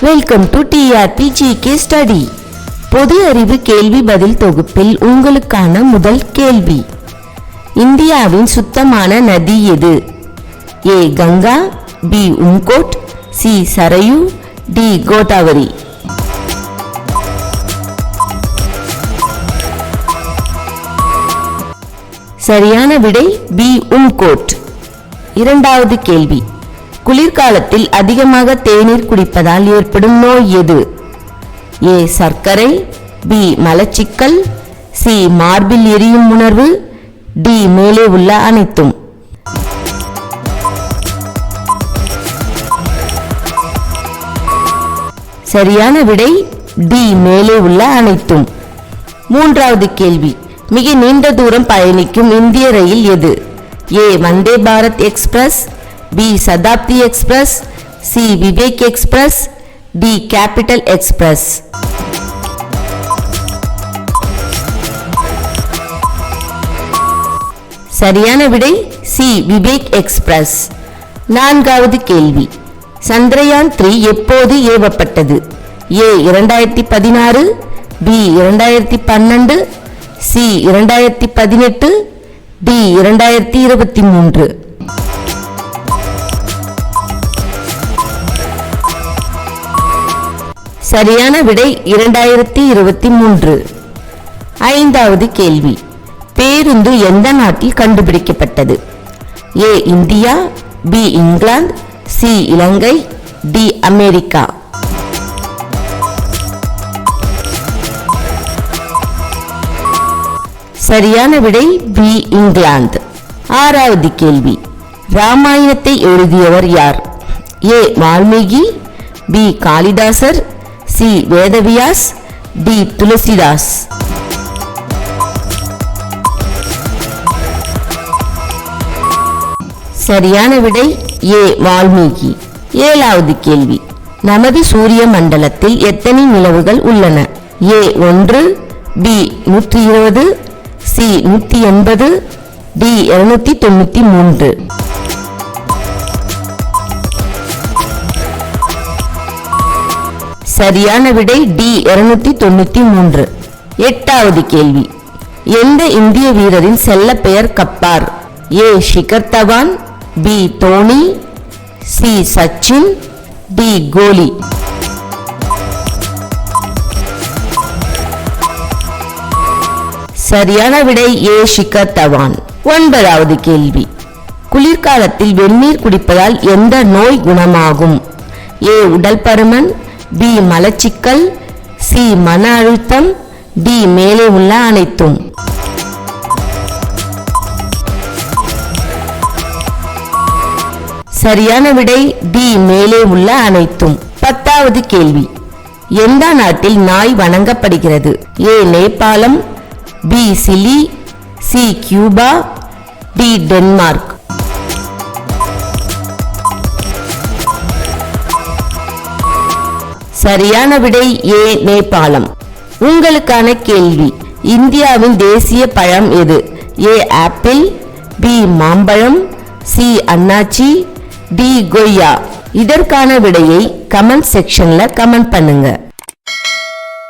Welcome to TRP GK study பொது அறிவு கேள்வி பதில் தொகுப்பில் உங்களுக்கான முதல் கேள்வி. இந்தியாவின் சுத்தமான நதி எது? A Ganga B Umngot C Sarayu D Godavari. சரியான விடை பி உம்கோட். இரண்டாவது கேள்வி. குளிர்காலத்தில் அதிகமாக தேநீர் குடிப்பதால் ஏற்படும் நோய் எது? ஏ சர்க்கரை பி மலச்சிக்கல் சி மார்பில் எரியும் உணர்வு டி மேலே உள்ள அனைத்தும். சரியான விடை டி மேலே உள்ள அனைத்தும். மூன்றாவது கேள்வி. மிக நீண்ட தூரம் பயணிக்கும் இந்திய ரயில் எது? A Vande Bharat express B Shatabdi express C Vivek express D capital express சரியான விடை சி விவேக் எக்ஸ்பிரஸ் நான்காவது கேள்வி. சந்திரயான் த்ரீ எப்போது ஏவப்பட்டது? ஏ இரண்டாயிரத்தி பதினாறு பி இரண்டாயிரத்தி பன்னெண்டு சி இரண்டாயிரத்தி பதினெட்டு டி இரண்டாயிரத்தி இருபத்தி மூன்று. சரியான விடை இரண்டாயிரத்தி இருபத்தி மூன்று. ஐந்தாவது கேள்வி. பேருந்து எந்த நாட்டில் கண்டுபிடிக்கப்பட்டது? ஏ இந்தியா பி இங்கிலாந்து சி இலங்கை டி அமெரிக்கா. சரியான விடை பி இங்கிலாந்து. ஆறாவது கேள்வி. ராமாயணத்தை எழுதியவர் யார்? ஏ வால்மீகி பி காளிதாசர் சி வேதவியாஸ் டி துளசிதாஸ். சரியான விடை ஏ வால்மீகி. ஏழாவது கேள்வி. நமது சூரிய மண்டலத்தில் எத்தனை நிலவுகள் உள்ளன? ஏ ஒன்று பி நூற்றி இருபது சி நூற்றி எண்பது டி இருநூத்தி தொண்ணூத்தி மூன்று. சரியான விடை டி இருநூத்தி தொண்ணூத்தி மூன்று. எட்டாவது கேள்வி. எந்த இந்திய வீரரின் செல்ல பெயர் Gabbar? A Shikhar Dhawan B Dhoni C Sachin D Kohli. சரியான விடை ஏ ஷிகர் தவான். ஒன்பதாவது கேள்வி. குளிர்காலத்தில் வெந்நீர் குடிப்பதால் எந்த நோய் குணமாகும்? ஏ உடல் பருமன் பி மலச்சிக்கல் சி மன அழுத்தம் டி மேலே உள்ள அனைத்தும். சரியான விடை டி மேலே உள்ள அனைத்தும். பத்தாவது கேள்வி. எந்த நாட்டில் நாய் வணங்கப்படுகிறது? A Nepal B Chile C Cuba D Denmark. சரியான விடை ஏ நேபாளம்? உங்களுக்கான கேள்வி. இந்தியாவின் தேசிய பழம் எது? ஏ ஆப்பிள் பி மாம்பழம் சி அண்ணாச்சி டி கொய்யா. இதற்கான விடையை கமெண்ட் செக்ஷன்ல கமெண்ட் பண்ணுங்கள்